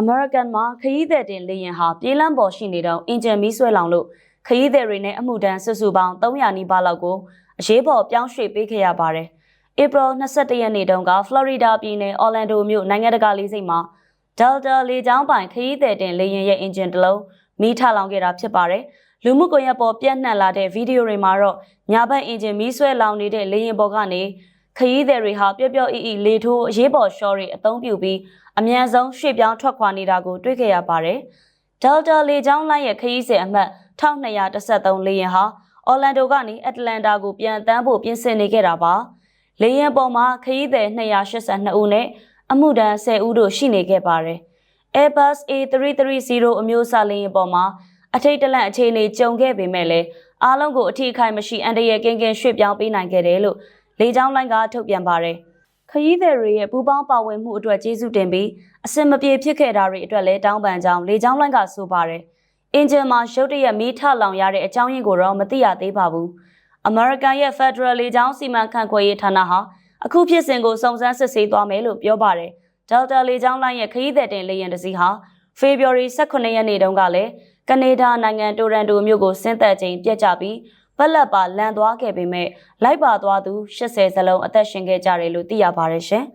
American မှာခရီးသည်တင်လေယာဉ်ဟာပြေးလမ်းပေါ်ရှိနေတော့အင်ဂျင်မီးဆွဲလောင်လို့ခရီးသည်တွေနဲ့အမှုတန်းစုစုပေါင်း300နီးပါးလောက်ကိုအရေးပေါ်ပြောင်းရွှေ့ပေးခဲ့ရပါတယ်။ April 22ရက်နေ့တုန်းက Florida ပြည်နယ် Orlando မြို့နိုင်ငံတကာလေဆိပ်မှာ Delta လေကြောင်းပိုင်ခရီးသည်တင်လေယာဉ်ရဲ့အင်ဂျင်တစ်လုံးမီးထလောင်ခဲ့တာဖြစ်ပါတယ်။လူမှုကွန်ရက်ပေါ်ပြန့်နှံ့လာတဲ့ဗီဒီယိုတွေမှာတော့ညာဘက်အင်ဂျင်မီးဆွဲလောင်နေတဲ့လေယာဉ်ပေါ်ကနေ ခရီးသည်တွေဟာပျော့ပျော့အီအီလေထိုးအရေးပေါ်ရှော့တွေအသုံးပြုပြီးအမြန်ဆုံးရွှေ့ပြောင်းထွက်ခွာနေတာကိုတွေ့ခဲ့ရပါတယ်။ Delta လေကြောင်းလိုင်းရဲ့ခရီးစဉ်အမှတ်1213လေယာဉ်ဟာ Orlando ကနေ Atlanta ကိုပြန်တန်းဖို့ပြင်ဆင်နေခဲ့တာပါ။လေယာဉ်ပေါ်မှာခရီးသည်282ဦးနဲ့အမှုတန်း10ဦးတို့ရှိနေခဲ့ပါတယ်။ Airbus A330 အမျိုးအစားလေယာဉ်ပေါ်မှာအထိတ်တလန့်အခြေအနေကြုံခဲ့ပေမဲ့လည်းအားလုံးကိုအထီးအခိုက်မရှိအန်တရယ်ကင်းကင်းရွှေ့ပြောင်းပေးနိုင်ခဲ့တယ်လို့ လေကြောင်းလိုင်းကထုတ်ပြန်ပါတယ်။ခရီးသည်တွေရဲ့ပူးပေါင်းပါဝင်မှုအတွက်ကျေးဇူးတင်ပြီးအစင်မပြေဖြစ်ခဲ့တာတွေအတွက်လည်းတောင်းပန်ကြောင်းလေကြောင်းလိုင်းကဆိုပါတယ်။အင်ဂျင်မှာရုတ်တရက်မီးထလောင်ရတဲ့အကြောင်းရင်းကိုတော့မသိရသေးပါဘူး။ American ရဲ့ Federal လေကြောင်းစီမံခန့်ခွဲရေးဌာနဟာအခုဖြစ်စဉ်ကိုစုံစမ်းစစ်ဆေးသွားမယ်လို့ပြောပါတယ်။ Delta လေကြောင်းလိုင်းရဲ့ခရီးသည်တင်လေယာဉ်တစ်စီးဟာ February 18ရက်နေ့တုန်းကလည်းကနေဒါနိုင်ငံတိုရန်တိုမြို့ကိုဆင်းသက်ချိန်ပြက်ကျပြီး ပက်လက်ပါလန်သွားခဲ့ပေမဲ့လိုက်ပါသွားသူ80စလုံးအသက်ရှင်ခဲ့ကြတယ်လို့သိရပါတယ်ရှင်။